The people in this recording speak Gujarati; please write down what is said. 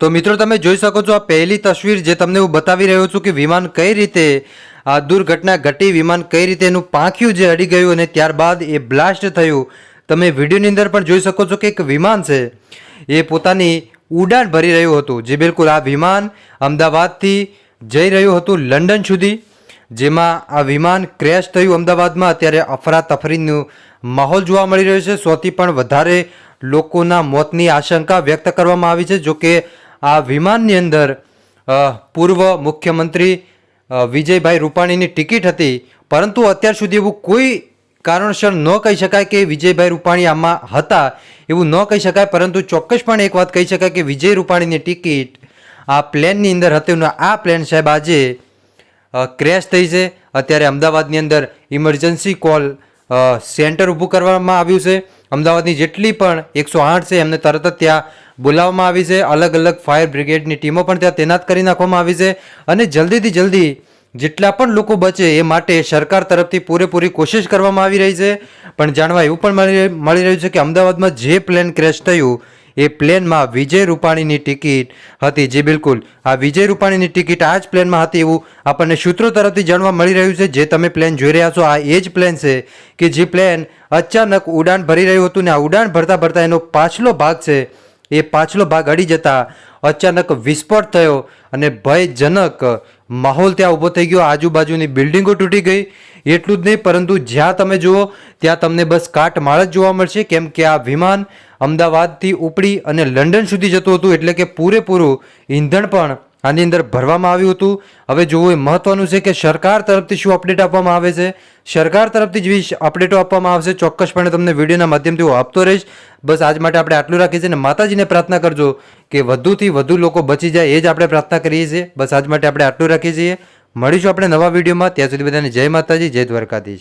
તો મિત્રો, તમે જોઈ શકો છો આ પહેલી તસવીર જે તમને હું બતાવી રહ્યો છું કે વિમાન કઈ રીતે, આ દુર્ઘટના ઘટી, વિમાન કઈ રીતે એનું પાંખ્યું જે અડી ગયું અને ત્યારબાદ એ બ્લાસ્ટ થયું. તમે વિડીયોની અંદર પણ જોઈ શકો છો કે એક વિમાન છે, એ પોતાની ઉડાન ભરી રહ્યું હતું, જે બિલકુલ આ વિમાન અમદાવાદથી જઈ રહ્યું હતું લંડન સુધી, જેમાં આ વિમાન ક્રેશ થયું અમદાવાદમાં. અત્યારે અફરાતફરીનું માહોલ જોવા મળી રહ્યો છે. સૌથી પણ વધારે લોકોના મોતની આશંકા વ્યક્ત કરવામાં આવી છે. જો કે આ વિમાનની અંદર પૂર્વ મુખ્યમંત્રી વિજયભાઈ રૂપાણીની ટિકિટ હતી. પરંતુ અત્યાર સુધી એવું કોઈ કારણસર ન કહી શકાય કે વિજયભાઈ રૂપાણી આમાં હતા. એવું ન કહી શકાય, પરંતુ ચોક્કસ પણ એક વાત કહી શકાય કે વિજય રૂપાણીની ટિકિટ આ પ્લેનની અંદર હતી અને આ પ્લેન સાહેબ આજે ક્રેશ થઈ છે. અત્યારે અમદાવાદની અંદર ઇમરજન્સી કોલ સેન્ટર ઊભું કરવામાં આવ્યું છે. અમદાવાદની જેટલી પણ એકસો આઠ છે, એમને તરત જ ત્યાં બોલાવવામાં આવી છે. અલગ અલગ ફાયર બ્રિગેડની ટીમો પણ ત્યાં તૈનાત કરી નાખવામાં આવી છે અને જલ્દીથી જલ્દી જેટલા પણ લોકો બચે એ માટે સરકાર તરફથી પૂરેપૂરી કોશિશ કરવામાં આવી રહી છે. પણ જાણવા એવું પણ મળી રહ્યું છે કે અમદાવાદમાં જે પ્લેન ક્રેશ થયું એ પ્લેનમાં વિજય રૂપાણીની ટિકિટ હતી. જે બિલકુલ. આ વિજય રૂપાણીની ટિકિટ આ જ પ્લેનમાં હતી એવું આપણને સૂત્રો તરફથી જાણવા મળી રહ્યું છે. જે તમે પ્લેન જોઈ રહ્યા છો, આ એ જ પ્લેન છે કે જે પ્લેન અચાનક ઉડાન ભરી રહ્યું હતું ને આ ઉડાન ભરતા ભરતા એનો પાછલો ભાગ છે. એ પાછલો ભાગ અડી જતા અચાનક વિસ્ફોટ થયો અને ભયજનક માહોલ ત્યાં ઊભો થઈ ગયો. આજુબાજુની બિલ્ડિંગો તૂટી ગઈ. એટલું જ નહીં, પરંતુ જ્યાં તમે જુઓ, ત્યાં તમને બસ કાટમાળ જ જોવા મળશે. કેમ કે આ વિમાન અમદાવાદથી ઉપડી અને લંડન સુધી જતું હતું, એટલે કે પૂરેપૂરું ઈંધણ પણ આની અંદર ભરવામાં આવ્યું હતું. હવે જોવું એ મહત્વનું છે કે સરકાર તરફથી શું અપડેટ આપવામાં આવે છે? સરકાર તરફથી જેવી અપડેટો આપવામાં આવશે. ચોક્કસપણે તમને વિડીયોના માધ્યમથી હું આપતો રહીશ. બસ આજ માટે આપણે આટલું રાખીએ છીએ અને માતાજીને પ્રાર્થના કરજો કે વધુથી વધુ લોકો બચી જાય, એ જ આપણે પ્રાર્થના કરીએ છીએ. બસ આજ માટે આપણે આટલું રાખીએ છીએ. મળીશું આપણે નવા વિડીયોમાં. ત્યાં સુધી બધાને જય માતાજી જય દ્વારકાધીશ.